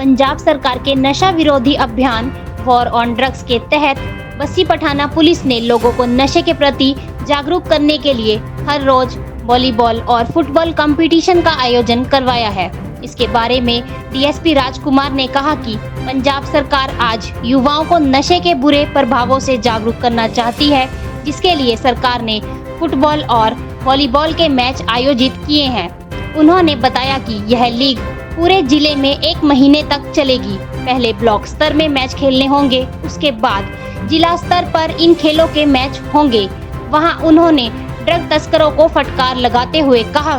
पंजाब सरकार के नशा विरोधी अभियान वॉर ऑन ड्रग्स के तहत बस्सी पठाना पुलिस ने लोगों को नशे के प्रति जागरूक करने के लिए हर रोज वॉलीबॉल और फुटबॉल कंपटीशन का आयोजन करवाया है। इसके बारे में डीएसपी राजकुमार ने कहा कि पंजाब सरकार आज युवाओं को नशे के बुरे प्रभावों से जागरूक करना चाहती है, जिसके लिए सरकार ने फुटबॉल और वॉलीबॉल के मैच आयोजित किए हैं। उन्होंने बताया कि यह लीग पूरे जिले में एक महीने तक चलेगी पहले ब्लॉक स्तर में मैच खेलने होंगे उसके बाद जिला स्तर पर इन खेलों के मैच होंगे वहां उन्होंने ड्रग तस्करों को फटकार लगाते हुए कहा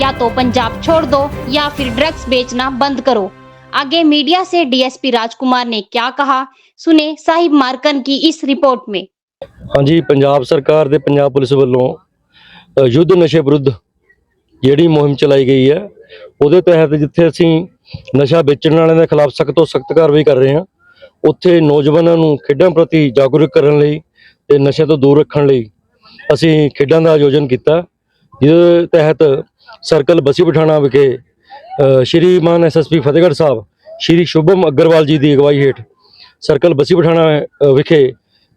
या तो पंजाब छोड़ दो या फिर ड्रग्स बेचना बंद करो आगे मीडिया से डीएसपी राजकुमार ने क्या कहा सुने साहिब मार्कन की इस रिपोर्ट में ਹਾਂਜੀ ਪੰਜਾਬ ਸਰਕਾਰ ਦੇ ਪੰਜਾਬ ਪੁਲਿਸ ਵੱਲੋਂ ਅ, ਯੁੱਧ ਨਸ਼ੇ ਵਿਰੁੱਧ ਜਿਹੜੀ ਮੁਹਿੰਮ ਚਲਾਈ ਗਈ ਹੈ ਉਹਦੇ ਤਹਿਤ ਜਿੱਥੇ ਅਸੀਂ ਨਸ਼ਾ ਵੇਚਣ ਵਾਲਿਆਂ ਦੇ ਖਿਲਾਫ ਸਖਤ ਤੋਂ ਸਖਤ ਕਾਰਵਾਈ ਕਰ ਰਹੇ ਹਾਂ ਉੱਥੇ ਨੌਜਵਾਨਾਂ ਨੂੰ ਖੇਡਾਂ ਪ੍ਰਤੀ ਜਾਗਰੂਕ ਕਰਨ ਲਈ ਤੇ ਨਸ਼ੇ ਤੋਂ ਦੂਰ ਰੱਖਣ ਲਈ ਅਸੀਂ ਖੇਡਾਂ ਦਾ ਆਯੋਜਨ ਕੀਤਾ ਜਿਹਦੇ ਤਹਿਤ ਸਰਕਲ ਬਸੀ ਪਠਾਣਾ ਵਿਖੇ ਅ, ਸ਼੍ਰੀਮਾਨ ਐਸਐਸਪੀ ਫਤਿਹਗੜ੍ਹ ਸਾਹਿਬ ਸ਼੍ਰੀ ਸ਼ੁਭਮ ਅਗਰਵਾਲ ਜੀ ਦੀ ਅਗਵਾਈ ਹੇਠ ਸਰਕਲ ਬਸੀ ਪਠਾਣਾ ਵਿਖੇ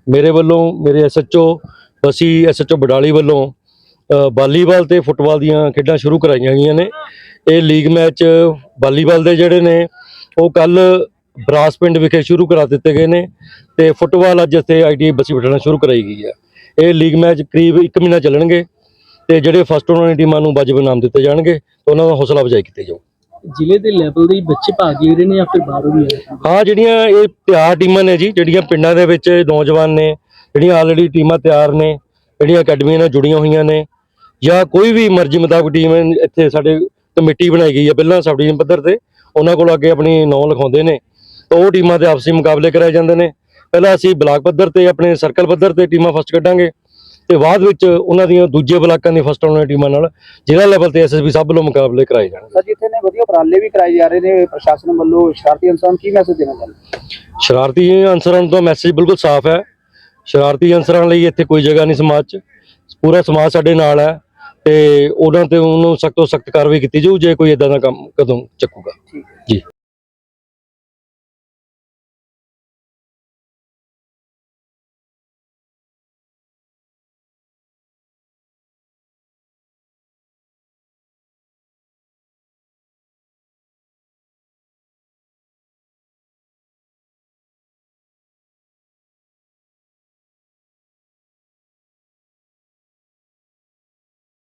ਮੇਰੇ ਵੱਲੋਂ ਮੇਰੇ ਐਸਐਚਓ ਬਸੀ ਐਸਐਚਓ ਬਡਾਲੀ ਵੱਲੋਂ ਵਾਲੀਬਾਲ ਤੇ ਫੁੱਟਬਾਲ ਦੀਆਂ ਖੇਡਾਂ ਸ਼ੁਰੂ ਕਰਾਈਆਂ ਗਈਆਂ ਨੇ। ਇਹ ਲੀਗ ਮੈਚ ਵਾਲੀਬਾਲ ਦੇ ਜਿਹੜੇ ਨੇ ਉਹ ਕੱਲ ਬਰਾਸ ਪਿੰਡ ਵਿਖੇ ਸ਼ੁਰੂ ਕਰਾ ਦਿੱਤੇ ਗਏ ਨੇ ਤੇ ਫੁੱਟਬਾਲ ਅੱਜ ਇੱਥੇ ਆਈਟੀ ਬਸੀ ਪਠਾਣਾ ਸ਼ੁਰੂ ਕਰਾਈ ਗਈ ਹੈ। ਇਹ ਲੀਗ ਮੈਚ ਕਰੀਬ 1 ਮਹੀਨਾ ਚੱਲਣਗੇ ਤੇ ਜਿਹੜੇ ਫਸਟ ਉਹਨਾਂ ਟੀਮਾਂ ਨੂੰ ਵਾਜਬ ਇਨਾਮ ਦਿੱਤੇ ਜਾਣਗੇ ਤੇ ਉਹਨਾਂ ਦਾ ਹੌਸਲਾ ਅਫਜ਼ਾਈ ਕੀਤੀ ਜਾਊ। ਜ਼ਿਲ੍ਹੇ ਦੇ ਲੈਵਲ ਦੇ ਬੱਚੇ ਭਾਗ ਲੈ ਰਹੇ ਨੇ ਜਾਂ ਫਿਰ ਬਾਹਰੋਂ ਵੀ ਆ? ਹਾਂ ਜਿਹੜੀਆਂ ਇਹ ਤਿਆਰ ਟੀਮਾਂ ਨੇ ਜੀ ਜਿਹੜੀਆਂ ਪਿੰਡਾਂ ਦੇ ਵਿੱਚ ਨੌਜਵਾਨ ਨੇ ਜਿਹੜੀਆਂ ਆਲਰੇਡੀ ਟੀਮਾਂ ਤਿਆਰ ਨੇ ਜਿਹੜੀਆਂ ਅਕੈਡਮੀਆਂ ਨਾਲ ਜੁੜੀਆਂ ਹੋਈਆਂ ਨੇ ਜਾਂ ਕੋਈ ਵੀ ਮਰਜ਼ੀ ਮੁਤਾਬਕ ਟੀਮ ਇੱਥੇ ਸਾਡੇ ਕਮੇਟੀ ਬਣਾਈ ਗਈ ਹੈ ਪਹਿਲਾਂ ਸਬ ਡਿਵੀਜ਼ਨ ਪੱਧਰ ਤੇ ਉਹਨਾਂ ਕੋਲ ਅੱਗੇ ਆਪਣੀ ਨਾਂ ਲਿਖਾਉਂਦੇ ਨੇ। ਤਾਂ ਉਹ ਟੀਮਾਂ ਦੇ ਆਪਸੀ ਮੁਕਾਬਲੇ ਕਰਾਏ ਜਾਂਦੇ ਨੇ। ਪਹਿਲਾਂ ਅਸੀਂ ਬਲਾਕ ਪੱਧਰ ਤੇ ਆਪਣੇ ਸਰਕਲ ਪੱਧਰ ਤੇ ਟੀਮਾਂ ਫਸਟ ਕੱਢਾਂਗੇ। ਤੇ ਬਾਅਦ ਵਿੱਚ ਉਹਨਾਂ ਦੀਆਂ ਦੂਜੇ ਬਲਾਕਾਂ ਦੀ ਫਸਟ ਆਉਣ ਵਾਲੀਆਂ ਟੀਮਾਂ ਨਾਲ ਜ਼ਿਲ੍ਹਾ ਲੈਵਲ ਤੇ ਐਸਐਸਬੀ ਸਭ ਵੱਲੋਂ ਮੁਕਾਬਲੇ ਕਰਾਏ ਜਾਣਗੇ। ਸਰ ਜਿੱਥੇ ਨੇ ਵਧੀਆ ਉਪਰਾਲੇ ਵੀ ਕਰਾਏ ਜਾ ਰਹੇ ਨੇ ਪ੍ਰਸ਼ਾਸਨ ਵੱਲੋਂ ਸ਼ਰਾਰਤੀ ਇਨਸਾਨ ਕੀ ਮੈਸੇਜ ਦੇਣਾ ਚਾਹੁੰਦੇ ਸ਼ਰਾਰਤੀ ਅਨਸਰਾਂ ਦਾ ਮੈਸੇਜ ਬਿਲਕੁਲ ਸਾਫ਼ ਹੈ। ਸ਼ਰਾਰਤੀ ਅਨਸਰਾਂ ਲਈ ਇੱਥੇ ਕੋਈ ਜਗ੍ਹਾ ਨਹੀਂ ਸਮਾਜ 'ਚ। ਪੂਰਾ ਸਮਾਜ ਸਾਡੇ ਨਾਲ ਹੈ। ਤੇ ਉਹਨਾਂ ਤੇ ਉਹਨੂੰ ਸਖਤ ਤੋਂ ਸਖਤ ਕਾਰਵਾਈ ਕੀਤੀ ਜਾਊ, ਜੇ ਕੋਈ ਇਦਾਂ ਦਾ ਕੰਮ ਕਦੋਂ ਚੱਕੂਗਾ। ਠੀਕ ਹੈ।